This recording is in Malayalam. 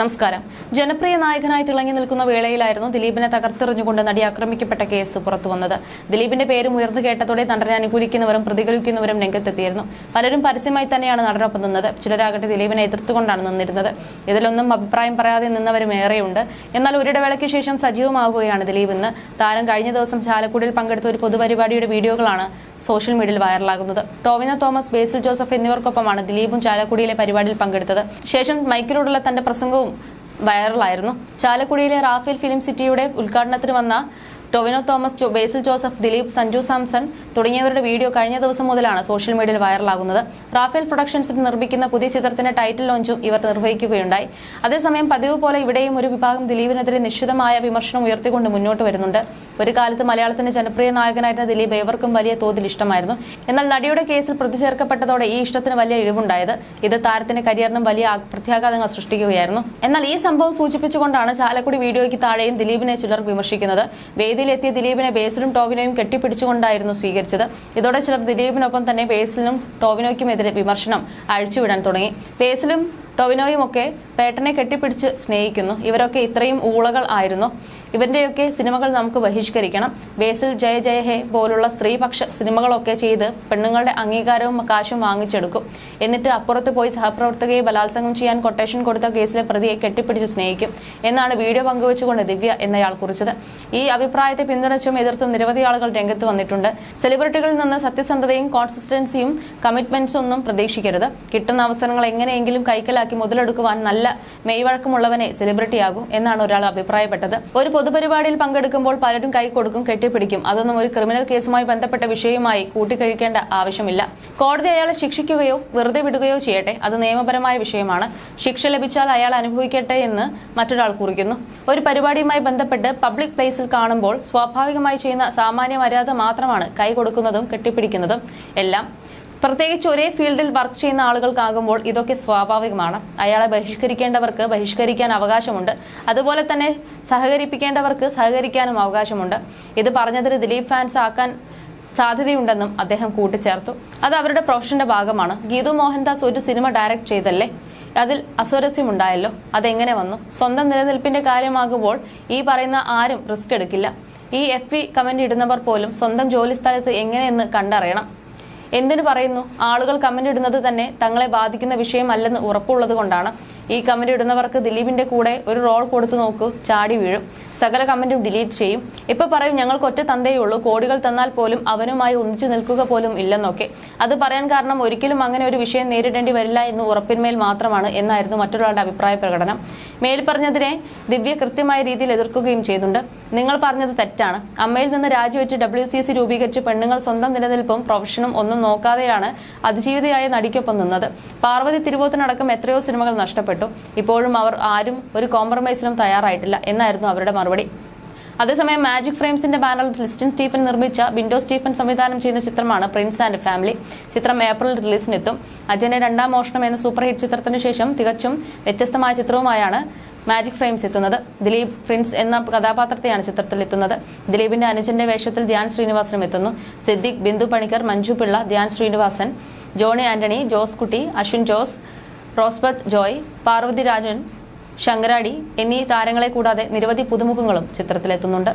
നമസ്കാരം. ജനപ്രിയ നായകനായി തിളങ്ങി നിൽക്കുന്ന വേളയിലായിരുന്നു ദിലീപിനെ തകർത്തെറിഞ്ഞുകൊണ്ട് നടി ആക്രമിക്കപ്പെട്ട കേസ് പുറത്തുവന്നത്. ദിലീപിന്റെ പേരും ഉയർന്നു കേട്ടതോടെ നടനെ അനുകൂലിക്കുന്നവരും പ്രതികരിക്കുന്നവരും രംഗത്തെത്തിയിരുന്നു. പലരും പരസ്യമായി തന്നെയാണ് നടനൊപ്പം നിന്നത്. ചിലരാകട്ടെ ദിലീപിനെ എതിർത്തുകൊണ്ടാണ് നിന്നിരുന്നത്. ഇതിലൊന്നും അഭിപ്രായം പറയാതെ നിന്നവരും ഏറെയുണ്ട്. എന്നാൽ ഒരിടവേളയ്ക്ക് ശേഷം സജീവമാവുകയാണ് ദിലീപ് ഇന്ന്. താരം കഴിഞ്ഞ ദിവസം ചാലക്കുടിയിൽ പങ്കെടുത്ത ഒരു പൊതുപരിപാടിയുടെ വീഡിയോകളാണ് സോഷ്യൽ മീഡിയയിൽ വൈറലാകുന്നത്. ടോവിനോ തോമസ് ബേസിൽ ജോസഫ് എന്നിവർക്കൊപ്പമാണ് ദിലീപും ചാലക്കുടിയിലെ പരിപാടിയിൽ പങ്കെടുത്തത്. ശേഷം മൈക്കിലൂടെയുള്ള തന്റെ പ്രസംഗവും വൈറലായിരുന്നു. ചാലക്കുടിയിലെ റാഫേൽ ഫിലിം സിറ്റിയുടെ ഉദ്ഘാടനത്തിന് വന്ന ടൊവിനോ തോമസ് ബേസിൽ ജോസഫ് ദിലീപ് സഞ്ജു സാംസൺ തുടങ്ങിയവരുടെ വീഡിയോ കഴിഞ്ഞ ദിവസം മുതലാണ് സോഷ്യൽ മീഡിയയിൽ വൈറലാകുന്നത്. റാഫേൽ പ്രൊഡക്ഷൻസിൽ നിർമ്മിക്കുന്ന പുതിയ ചിത്രത്തിന്റെ ടൈറ്റിൽ ലോഞ്ചും ഇവർ നിർവഹിക്കുകയുണ്ടായി. അതേസമയം പതിവ് പോലെ ഇവിടെയും ഒരു വിഭാഗം ദിലീപിനെതിരെ നിശ്ചിതമായ വിമർശനം ഉയർത്തിക്കൊണ്ട് മുന്നോട്ട് വരുന്നുണ്ട്. ഒരു കാലത്ത് മലയാളത്തിന്റെ ജനപ്രിയ നായകനായിരുന്ന ദിലീപ് ഏവർക്കും വലിയ തോതിൽ ഇഷ്ടമായിരുന്നു. എന്നാൽ നടിയുടെ കേസിൽ പ്രതിചേർക്കപ്പെട്ടതോടെ ഈ ഇഷ്ടത്തിന് വലിയ ഇഴിവുണ്ടായത്. ഇത് താരത്തിന്റെ കരിയറിനും വലിയ പ്രത്യാഘാതങ്ങൾ സൃഷ്ടിക്കുകയായിരുന്നു. എന്നാൽ ഈ സംഭവം സൂചിപ്പിച്ചുകൊണ്ടാണ് ചാലക്കുടി വീഡിയോയ്ക്ക് താഴെയും ദിലീപിനെ ചിലർ വിമർശിക്കുന്നത്. വേദിയിലെത്തിയ ദിലീപിനെ ബേസിലും ടോവിനോയും കെട്ടിപ്പിടിച്ചുകൊണ്ടായിരുന്നു സ്വീകരിച്ചത്. ഇതോടെ ചിലർ ദിലീപിനൊപ്പം തന്നെ ബേസിലും ടോവിനോയ്ക്കുമെതിരെ വിമർശനം അഴിച്ചുവിടാൻ തുടങ്ങി. ബേസിലും ഒക്കെ പേട്ടനെ കെട്ടിപ്പിടിച്ച് സ്നേഹിക്കുന്നു. ഇവരൊക്കെ ഇത്രയും ഊളകൾ ആയിരുന്നു. ഇവന്റെയൊക്കെ സിനിമകൾ നമുക്ക് ബഹിഷ്കരിക്കണം. ബേസിൽ ജയ ജയ ഹേ പോലുള്ള സ്ത്രീപക്ഷ സിനിമകളൊക്കെ ചെയ്ത് പെണ്ണുങ്ങളുടെ അംഗീകാരവും കാശും വാങ്ങിച്ചെടുക്കും. എന്നിട്ട് അപ്പുറത്ത് പോയി സഹപ്രവർത്തകയെ ബലാത്സംഗം ചെയ്യാൻ കൊട്ടേഷൻ കൊടുത്ത കേസിലെ പ്രതിയെ കെട്ടിപ്പിടിച്ച് സ്നേഹിക്കും. എന്നാണ് വീഡിയോ പങ്കുവെച്ചുകൊണ്ട് ദിവ്യ എന്നയാൾ കുറിച്ചത്. ഈ അഭിപ്രായത്തെ പിന്തുണച്ചും എതിർത്തും നിരവധി ആളുകൾ രംഗത്ത് വന്നിട്ടുണ്ട്. സെലിബ്രിറ്റികളിൽ നിന്ന് സത്യസന്ധതയും കോൺസിസ്റ്റൻസിയും കമ്മിറ്റ്മെന്റ്സും ഒന്നും പ്രതീക്ഷിക്കരുത്. കിട്ടുന്ന അവസരങ്ങൾ എങ്ങനെയെങ്കിലും കൈക്കലാക്കി മുതലെടുക്കുവാൻ നല്ല മെയ്വഴക്കമുള്ളവനെ സെലിബ്രിറ്റിയാകും എന്നാണ് ഒരാൾ അഭിപ്രായപ്പെട്ടത്. ഒരു പൊതുപരിപാടിയിൽ പങ്കെടുക്കുമ്പോൾ പലരും കൈ കൊടുക്കും കെട്ടിപ്പിടിക്കും. അതൊന്നും ഒരു ക്രിമിനൽ കേസുമായി ബന്ധപ്പെട്ട വിഷയവുമായി കൂട്ടിക്കഴിക്കേണ്ട ആവശ്യമില്ല. കോടതി അയാളെ ശിക്ഷിക്കുകയോ വെറുതെ വിടുകയോ ചെയ്യട്ടെ. അത് നിയമപരമായ വിഷയമാണ്. ശിക്ഷ ലഭിച്ചാൽ അയാൾ അനുഭവിക്കട്ടെ എന്ന് മറ്റൊരാൾ കുറിക്കുന്നു. ഒരു പരിപാടിയുമായി ബന്ധപ്പെട്ട് പബ്ലിക് പ്ലേസിൽ കാണുമ്പോൾ സ്വാഭാവികമായി ചെയ്യുന്ന സാമാന്യ മര്യാദ മാത്രമാണ് കൈ കൊടുക്കുന്നതും കെട്ടിപ്പിടിക്കുന്നതും എല്ലാം പ്രത്യേകിച്ച് ഒരേ ഫീൽഡിൽ വർക്ക് ചെയ്യുന്ന ആളുകൾക്കാകുമ്പോൾ ഇതൊക്കെ സ്വാഭാവികമാണ്. അയാളെ ബഹിഷ്കരിക്കേണ്ടവർക്ക് ബഹിഷ്കരിക്കാൻ അവകാശമുണ്ട്. അതുപോലെ തന്നെ സഹകരിപ്പിക്കേണ്ടവർക്ക് സഹകരിക്കാനും അവകാശമുണ്ട്. ഇത് പറഞ്ഞതിന് ദിലീപ് ഫാൻസ് ആക്കാൻ സാധ്യതയുണ്ടെന്നും അദ്ദേഹം കൂട്ടിച്ചേർത്തു. അത് അവരുടെ പ്രൊഫഷന്റെ ഭാഗമാണ്. ഗീതു മോഹൻദാസ് ഒരു സിനിമ ഡയറക്റ്റ് ചെയ്തല്ലേ? അതിൽ അസ്വരസ്യമുണ്ടായല്ലോ? അതെങ്ങനെ വന്നു? സ്വന്തം നിലനിൽപ്പിന്റെ കാര്യമാകുമ്പോൾ ഈ പറയുന്ന ആരും റിസ്ക് എടുക്കില്ല. ഈ എഫ് വി കമന്റ് ഇടുന്നവർ പോലും സ്വന്തം ജോലി സ്ഥലത്ത് എങ്ങനെയെന്ന് കണ്ടറിയണം. എന്തിനു പറയുന്നു? ആളുകൾ കമന്റ് ഇടുന്നത് തന്നെ തങ്ങളെ ബാധിക്കുന്ന വിഷയമല്ലെന്ന് ഉറപ്പുള്ളത് കൊണ്ടാണ്. ഈ കമന്റ് ഇടുന്നവർക്ക് ദിലീപിന്റെ കൂടെ ഒരു റോൾ കൊടുത്തു നോക്കൂ ചാടി വീഴും. സകല കമന്റും ഡിലീറ്റ് ചെയ്യും. ഇപ്പൊ പറയും ഞങ്ങൾക്ക് ഒറ്റ തന്തയേ ഉള്ളൂ. കോടികൾ തന്നാൽ പോലും അവനുമായി ഒന്നിച്ചു നിൽക്കുക പോലും ഇല്ലെന്നൊക്കെ. അത് പറയാൻ കാരണം ഒരിക്കലും അങ്ങനെ ഒരു വിഷയം നേരിടേണ്ടി വരില്ല എന്ന് ഉറപ്പിന്മേൽ മാത്രമാണ് എന്നായിരുന്നു മറ്റൊരാളുടെ അഭിപ്രായ പ്രകടനം. മേൽ പറഞ്ഞതിനെ ദിവ്യ കൃത്യമായ രീതിയിൽ എതിർക്കുകയും ചെയ്യുന്നുണ്ട് നിങ്ങൾ പറഞ്ഞത് തെറ്റാണ്. അമ്മയിൽ നിന്ന് രാജിവെച്ച് ഡബ്ല്യു സി സി രൂപീകരിച്ച് പെണ്ണുങ്ങൾ സ്വന്തം നിലനിൽപ്പും പ്രൊഫഷനും ഒന്നും നോക്കാതെയാണ് അതിജീവിതയായ നടിക്കൊപ്പം നിന്നത്. പാർവതി തിരുവോത്തിനടക്കം എത്രയോ സിനിമകൾ നഷ്ടപ്പെട്ടു. ഇപ്പോഴും അവർ ആരും ഒരു കോംപ്രമൈസിനും തയ്യാറായിട്ടില്ല എന്നായിരുന്നു അവരുടെ മറുപടി. അതേസമയം മാജിക് ഫ്രെയിംസിന്റെ ബാനറിൽ ലിസ്റ്റിൻ സ്റ്റീഫൻ നിർമ്മിച്ച വിൻഡോ സ്റ്റീഫൻ സംവിധാനം ചെയ്യുന്ന ചിത്രമാണ് പ്രിൻസ് ആൻഡ് ഫാമിലി. ചിത്രം ഏപ്രിൽ റിലീസിനെത്തും. അജയന്റെ രണ്ടാം മോഷണം എന്ന സൂപ്പർ ഹിറ്റ് ചിത്രത്തിന് ശേഷം തികച്ചും വ്യത്യസ്തമായ ചിത്രവുമായാണ് മാജിക് ഫ്രെയിംസ് എത്തുന്നത്. ദിലീപ് പ്രിൻസ് എന്ന കഥാപാത്രത്തെയാണ് ചിത്രത്തിൽ എത്തുന്നത് ദിലീപിന്റെ അനുജന്റെ വേഷത്തിൽ ധ്യാൻ ശ്രീനിവാസനും എത്തുന്നു. സിദ്ദിഖ് ബിന്ദു പണിക്കർ മഞ്ജു പിള്ള ധ്യാൻ ശ്രീനിവാസൻ ജോണി ആന്റണി ജോസ് കുട്ടി അശ്വിൻ ജോസ് റോസ്ബത്ത് ജോയ് പാർവതി രാജൻ ശങ്കരാടി എന്നീ താരങ്ങളെ കൂടാതെ നിരവധി പുതുമുഖങ്ങളും ചിത്രത്തിലെത്തുന്നുണ്ട്.